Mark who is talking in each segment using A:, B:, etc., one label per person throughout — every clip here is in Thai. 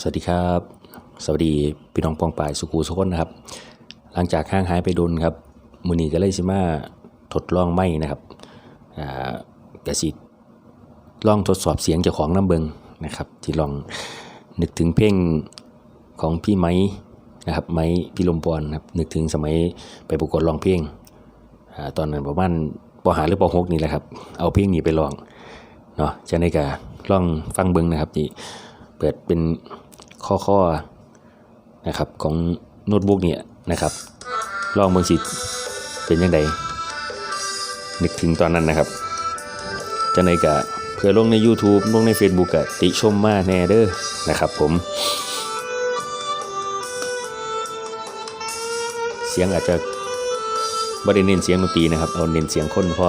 A: สวัสดีครับ สวัสดีพี่น้องปองปายสุขูสุคนนะครับ หลังจากห่างหายไปโดนครับมือนี้ก็เลยสิมาทดลองไม่นะครับอ่ากสิลองทดสอบเสียงเจ้าของน้ำเบิงนะครับ ที่ลองนึกถึงเพลงของพี่ไม้นะครับไม้พี่ลมพรนครับนึกถึงสมัยไปประกวดร้องเพลงอาตอนนั้นประมาณปหาหรือปหกนี่แหละครับ เอาเพลงนี้ไปลองเนาะจะได้กะลองฟังเบิงนะครับที่เปิดเป็น ข้อข้อๆนะครับของโน้ตบุ๊กเนี่ยนะครับ ลองเบิ่งสิเป็นยังไงนึกถึงตอนนั้นนะครับจะในกะเพื่อลงใน YouTube ลงใน Facebook กะติชมมาแน่เด้อนะครับผม เสียงอาจจะบ่ได้เน้นเสียงดนตรีนะครับ เอาเน้นเสียงคนพ่อ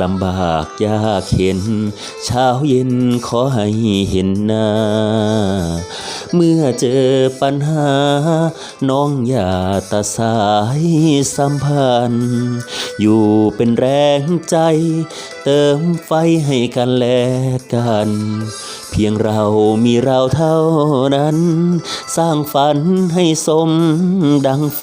A: ลำบากยากเห็น เช้าเย็นขอให้เห็นหน้า เมื่อเจอปัญหา น้องอย่าตาสายสัมพันธ์ อยู่เป็นแรงใจ เติมไฟให้กันและกัน เพียงเรามีเราเท่านั้น สร้างฝันให้สมดังไฟ